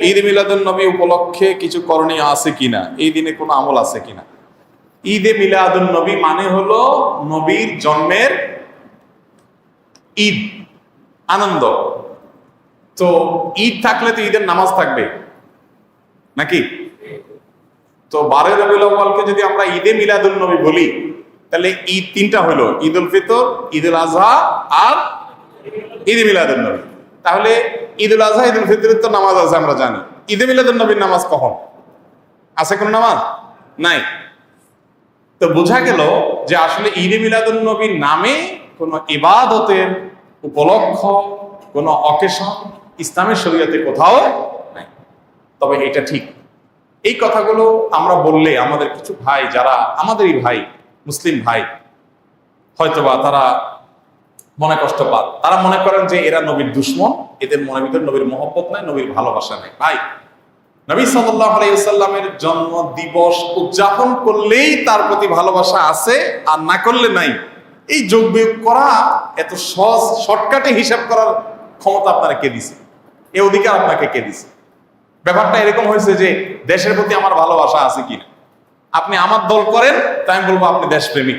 ঈদ মিলাদুন নবী উপলক্ষে কিছু করণীয় আছে কিনা? এই দিনে কোনো আমল আছে কিনা? ঈদে মিলাদুন নবী মানে হলো নবীর জন্মের ঈদ, আনন্দ। তো ঈদ থাকলে তো ঈদের নামাজ থাকবে, নাকি? তো বারোই রবিউল আউ্বালকে যদি আমরা ঈদে মিলাদুল নবী বলি, তাহলে ঈদ তিনটা হলো ঈদ উল ফিতর ঈদ উল আজহা আর ঈদ মিলাদুল নবী। তাহলে ঈদ উল আজহা ঈদ উল ফিতরের তো নামাজ আছে, আমরা জানি। ঈদে মিলাদুল নবীর নামাজ কখন? আছে কোন নামাজ? নাই। তো বোঝা গেল যে আসলে ঈদে মিলাদুল নবীর নামে কোনো ইবাদতের উপলক্ষ, কোনো অকেশন ইসলামের শরীয়তে কোথাও নাই। তবে এটা ঠিক। এই কথাগুলো আমরা বললে আমাদের কিছু ভাই, যারা আমাদেরই ভাই, মুসলিম ভাই, হয়তোবা তারা মনে কষ্ট পান। তারা মনে করেন যে এরা নবীর দুশ্মন, এদের মনের ভিতরে নবীর মহব্বত নাই, নবীর ভালোবাসা নেই। ভাই, নবী সাল্লাহ আলাইসাল্লামের জন্ম দিবস উদযাপন করলেই তার প্রতি ভালোবাসা আছে আর না করলে নাই। এই যোগ বিয়োগ করা এত সহজ শর্টকাটে হিসাব করার ক্ষমতা আপনারা কে দিছে? এ অধিকার আপনাকে কে দিছে? ব্যাপারটা এরকম হয়েছে যে দেশের প্রতি আমার ভালোবাসা আছে কিনা? আপনি আমার দল করেন, তাই আমি বলব আপনি দেশপ্রেমিক।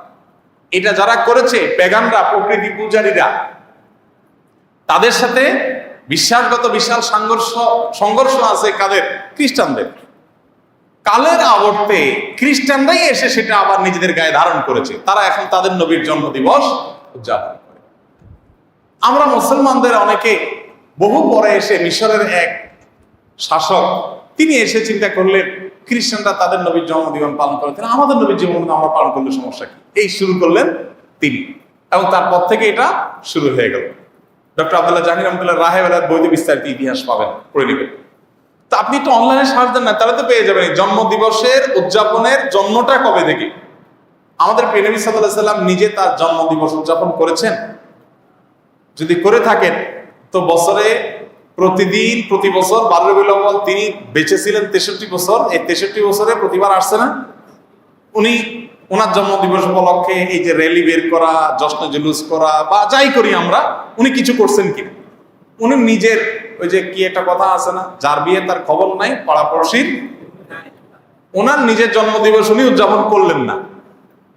এটা যারা করেছে, পেগানরা, প্রকৃতি পূজারীরা, তাদের সাথে বিশ্বাসগত বিশাল সংঘর্ষ সংঘর্ষ আছে কাদের? খ্রিস্টানদের। কালের আবর্তে খ্রিস্টানরাই এসে সেটা আবার নিজেদের গায়ে ধারণ করেছে। তারা এখন তাদের নবীর জন্মদিবস উদযাপন করে। আমরা মুসলমানদের অনেকে বহু পরে এসে মিশরের এক শাসক, তিনি এসে চিন্তা করলেন খ্রিস্টানরা তাদের নবীর জন্মদিবস পালন করে। আমাদের নবীর জন্মদিন আমরা পালন করলে সমস্যা কি? এই শুরু করলেন তিনি। এবং তারপর থেকে এটা শুরু হয়ে গেল। ডক্টর আবদুল্লাহ জাহির রহমতুল্লাহ রাহে বেলার বইতে বিস্তারিত ইতিহাস পাবেন, পড়ে নেবেন। তা আপনি একটু অনলাইনে সার্চ দেন না, তাহলে তো পেয়ে যাবেন জন্ম দিবসের উদযাপনের জন্মটা কবে থেকে? আমাদের প্রেনবী সাল্লাহ সাল্লাম নিজে তার জন্মদিবস উদযাপন করেছেন। যদি করে থাকেন, তো বছরে প্রতিদিন, প্রতি বছর, বারো রবিউল তিনি বেঁচে ছিলেন তেষট্টি বছর। এই তেষট্টি বছরে প্রতিবার আসছে না? উনি ওনার জন্ম দিবস উপলক্ষে এই যে র্যালি বের করা, জশ্ন জুলুস করা, বা যাই করি আমরা, উনি কিছু করছেন কি উনি নিজের ওই যে কি একটা কথা আছে না, যার বিয়ে তার খবর নাই, পাড়াপড়শির। ওনার নিজের জন্মদিবস উনি উদযাপন করলেন না।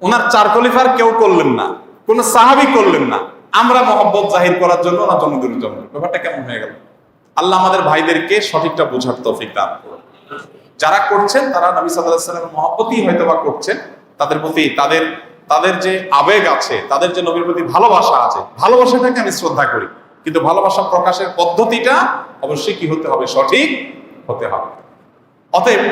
ওনার চার খলিফার কেউ করলেন না। কোন সাহাবি করলেন না। আমরা মহব্বত জাহির করার জন্য ওনার জন্মদিন উদযাপন ব্যাপারটা কেমন হয়ে গেল? আল্লাহ আমাদের ভাইদেরকে সঠিকটা বোঝার তৌফিক দান করুন। যারা করছেন, তারা নবী সাল্লাহ মহব্বতই হয়তো বা করছেন। তাদের প্রতি তাদের তাদের যে আবেগ আছে, তাদের যে নবীর প্রতি ভালোবাসা আছে, ভালোবাসাটাকে আমি শ্রদ্ধা করি। কিন্তু ভালোবাসা প্রকাশের পদ্ধতিটা অবশ্যই কি হতে হবে? সঠিক হতে হবে। অতএব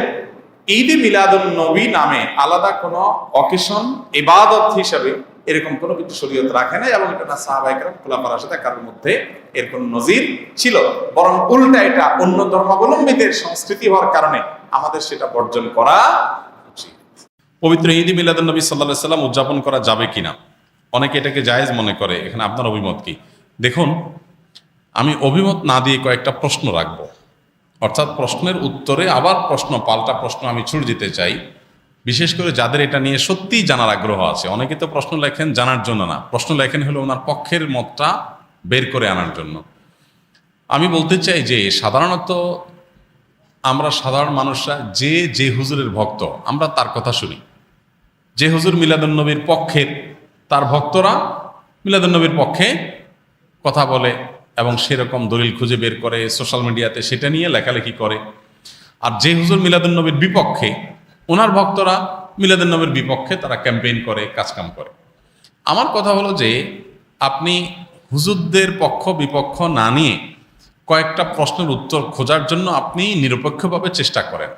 ঈদে মিলাদুন নবী নামে আলাদা কোনো অকেশন, ইবাদত হিসাবে এরকম কোনো কিছু শরীয়ত রাখে না এবং এটা সাহাবাহিকরাম খোলাফার সাথে কারোর মধ্যে এর কোনো নজির ছিল। বরং উল্টা এটা অন্য ধর্মাবলম্বীদের সংস্কৃতি হওয়ার কারণে আমাদের সেটা বর্জন করা উচিত। পবিত্র ঈদ মিলাদুন নবী সাল্লাম উদযাপন করা যাবে কিনা? অনেকে এটাকে জায়েজ মনে করে। এখানে আপনার অভিমত কি? দেখুন, আমি অভিমত না দিয়ে কয়েকটা প্রশ্ন রাখব। অর্থাৎ প্রশ্নের উত্তরে আবার প্রশ্ন, পাল্টা প্রশ্ন আমি ছুড়ে দিতে চাই। বিশেষ করে যাদের এটা নিয়ে সত্যিই জানার আগ্রহ আছে। অনেকে তো প্রশ্ন লেখেন জানার জন্য না। প্রশ্ন লেখেন হলো ওনার পক্ষের মতটা বের করে আনার জন্য। আমি বলতে চাই যে সাধারণত আমরা সাধারণ মানুষরা যে যে হুজুরের ভক্ত, আমরা তার কথা শুনি। যে হুজুর মিলাদুন্নবীর পক্ষের, তার ভক্তরা মিলাদুন্নবীর পক্ষে কথা বলে এবং সেরকম দলিল খুঁজে বের করে, সোশ্যাল মিডিয়াতে সেটা নিয়ে লেখালেখি করে। আর যে হুজুর মিলাদুন্নবীর বিপক্ষে ওনার ভক্তরা মিলাদুন্নবীর বিপক্ষে তারা ক্যাম্পেইন করে, কাজকাম করে। আমার কথা হলো যে, আপনি হুজুরদের পক্ষ, বিপক্ষ না নিয়ে কয়েকটা প্রশ্নের উত্তর খোঁজার জন্য আপনি নিরপেক্ষভাবে চেষ্টা করেন।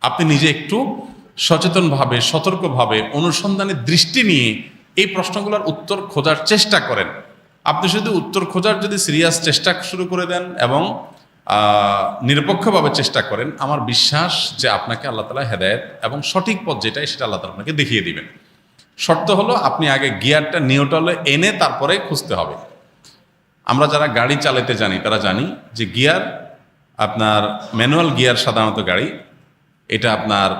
আপনি নিজে একটু সচেতনভাবে, সতর্কভাবে অনুসন্ধানের দৃষ্টি নিয়ে এই প্রশ্নগুলোর উত্তর খোঁজার চেষ্টা করেন। আপনি শুধু উত্তর খোঁজার যদি সিরিয়াস চেষ্টা শুরু করে দেন এবং নিরপেক্ষভাবে চেষ্টা করেন আমার বিশ্বাস যে আপনাকে আল্লাহ তালা হেদায়ত এবং সঠিক পথ যেটাই সেটা আল্লাহ তালা আপনাকে দেখিয়ে দিবেন। শর্ত হলো আপনি আগে গিয়ারটা নিউট্রালে এনে তারপরে খুঁজতে হবে। আমরা যারা গাড়ি চালাতে জানি, তারা জানি যে গিয়ার আপনার ম্যানুয়াল গিয়ার সাধারণত গাড়ি, এটা আপনার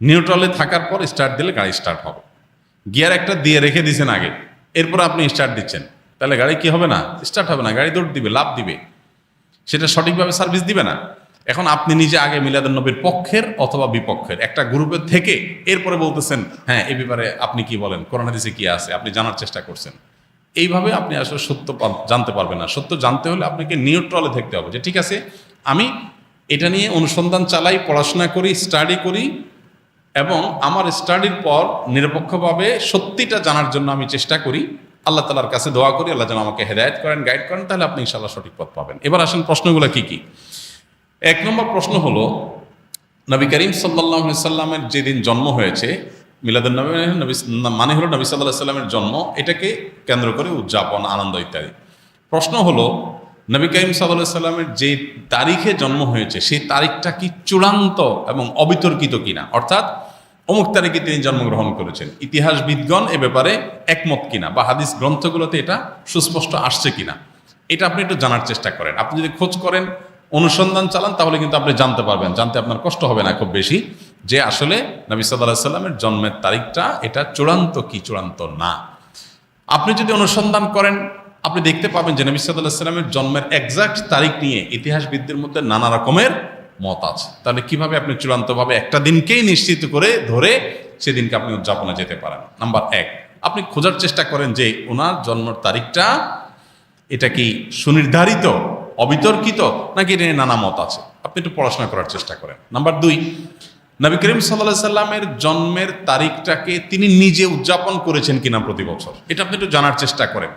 নিউট্রালে থাকার পর স্টার্ট দিলে গাড়ি স্টার্ট হবে। গিয়ার একটা দিয়ে রেখে দিয়েছেন আগে, এরপর আপনি স্টার্ট দিচ্ছেন। তাহলে গাড়ি কি হবে না? স্টার্ট হবে না, গাড়ি দৌড় দিবে লাভ দিবে। সেটা সঠিকভাবে সার্ভিস দিবে না। এখন আপনি নিজে আগে মিলাদুল নবীর পক্ষের অথবা বিপক্ষের। একটা গ্রুপের থেকে এরপরে বলতেছেন হ্যাঁ এ ব্যাপারে আপনি কি বলেন? করোনা দিছে কি আছে? আপনি জানার চেষ্টা করছেন। এইভাবে আপনি আসলে সত্য জানতে পারবেন না। সত্য জানতে হলে আপনাকে নিউট্রালে থাকতে হবে যে, ঠিক আছে, আমি এটা নিয়ে অনুসন্ধান চালাই, পড়াশোনা করি স্টাডি করি এবং আমার স্টাডির পর নিরপেক্ষভাবে সত্যিটা জানার জন্য আমি চেষ্টা করি। আল্লাহ তালার কাছে দোয়া করি, আল্লাহ যেন আমাকে হেদায়ত করেন গাইড করেন, তাহলে আপনি ইনশাল্লাহ সঠিক পথ পাবেন। এবার আসেন প্রশ্নগুলো কি কি? এক নম্বর প্রশ্ন হলো, নবী করিম সাল্লাহ সাল্লামের যেদিন জন্ম হয়েছে মিলাদুল নবী মানে হলো নবী সাল্লাহ সাল্লামের জন্ম, এটাকে কেন্দ্র করে উদযাপন, আনন্দ ইত্যাদি। প্রশ্ন হলো, নবী করিম সাল্লাহ সাল্লামের যে তারিখে জন্ম হয়েছে, সেই তারিখটা কি চূড়ান্ত এবং অবিতর্কিত কিনা? অর্থাৎ অমুক তারিখে তিনি জন্মগ্রহণ করেছেন। ইতিহাসবিদগণ এ ব্যাপারে একমত কিনা বা হাদিস গ্রন্থগুলোতে এটা সুস্পষ্ট আসছে কিনা, এটা আপনি একটু জানার চেষ্টা করেন। আপনি যদি খোঁজ করেন, অনুসন্ধান চালান, তাহলে কিন্তু আপনি জানতে পারবেন। জানতে আপনার কষ্ট হবে না খুব বেশি যে আসলে নবী সাল্লাহ সাল্লামের জন্মের তারিখটা এটা চূড়ান্ত কি, চূড়ান্ত না। আপনি যদি অনুসন্ধান করেন, আপনি দেখতে পাবেন যে নবী সাল্লাহ সাল্লামের জন্মের এক্সাক্ট তারিখ নিয়ে ইতিহাসবিদদের মধ্যে নানা রকমের মত আছে। তাহলে কীভাবে আপনি চূড়ান্তভাবে একটা দিনকেই নিশ্চিত করে ধরে সেদিনকে আপনি উদযাপনে যেতে পারেন? নাম্বার এক, আপনি খোঁজার চেষ্টা করেন যে ওনার জন্মের তারিখটা এটা কি সুনির্ধারিত, অবিতর্কিত, নাকি এটা নানা মত আছে? আপনি একটু পড়াশোনা করার চেষ্টা করেন। নাম্বার দুই, নবী করিম সাল্লাহ সাল্লামের জন্মের তারিখটাকে তিনি নিজে উদযাপন করেছেন কিনা প্রতি বছর? এটা আপনি একটু জানার চেষ্টা করেন।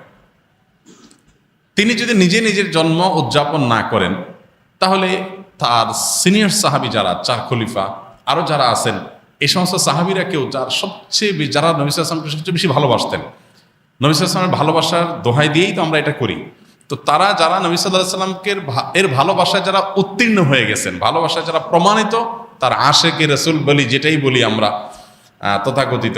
তিনি যদি নিজে নিজের জন্ম উদযাপন না করেন, তাহলে তার সিনিয়র সাহাবি যারা, চার খলিফা আরও যারা আছেন, এই সমস্ত সাহাবিরা কেউ যার সবচেয়ে যারা নবী আসলামকে সবচেয়ে বেশি ভালোবাসতেন, নবী আসলামের ভালোবাসার দোহাই দিয়েই তো আমরা এটা করি। তো তারা যারা নবী সাল্লাহ সাল্লামকে এর ভালোবাসায় যারা উত্তীর্ণ হয়ে গেছেন, ভালোবাসায় যারা প্রমাণিত, তার আশেকে রসুল বলি, যেটাই বলি আমরা তথাকথিত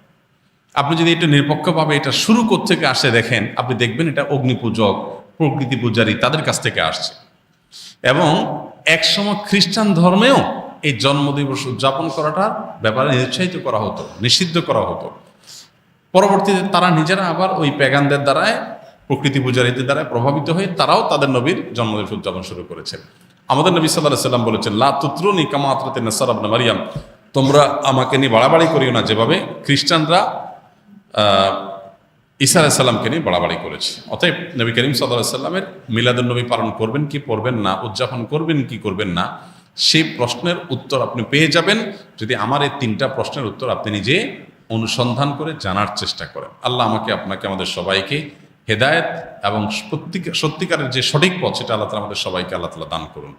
আপনি যদি এটা নিরপেক্ষভাবে এটা শুরু থেকে আসে দেখেন, আপনি দেখবেন এটা অগ্নিপূজক, প্রকৃতি পূজারী তাদের কাছ থেকে আসছে। এবং একসময় খ্রিস্টান ধর্মেও এই জন্মদিবস উদযাপন করাটার ব্যাপারে নিরুৎসাহিত করা হতো, নিষিদ্ধ করা হতো। পরবর্তীতে তারা নিজেরা আবার ওই প্যাগানদের দ্বারায়, প্রকৃতি পূজারীদের দ্বারা প্রভাবিত হয়ে তারাও তাদের নবীর জন্মদিবস উদযাপন শুরু করেছে। আমাদের নবী সাল্লাহ সাল্লাম বলেছেন, লা তুত্রুনি কামাত্রাতে নাসারাবনা মারিয়াম তোমরা আমাকে নিয়ে বাড়াবাড়ি করিও না। যেভাবে খ্রিস্টানরা ঈসা আলাইসাল্লামকে নিয়ে বাড়াবাড়ি করেছে। অতএব নবী করিম সাল্লাহ সাল্লামের মিলাদুল নবী পালন করবেন কি করবেন না, উদযাপন করবেন কি করবেন না, সেই প্রশ্নের উত্তর আপনি পেয়ে যাবেন যদি আমার এই তিনটা প্রশ্নের উত্তর আপনি নিজে অনুসন্ধান করে জানার চেষ্টা করেন। আল্লাহ আমাকে, আপনাকে, আমাদের সবাইকে হেদায়েত এবং সত্যিকার সত্যিকারের যে সঠিক পথ সেটা আল্লাহ তালা আমাদের সবাইকে আল্লাহ তালা দান করুন।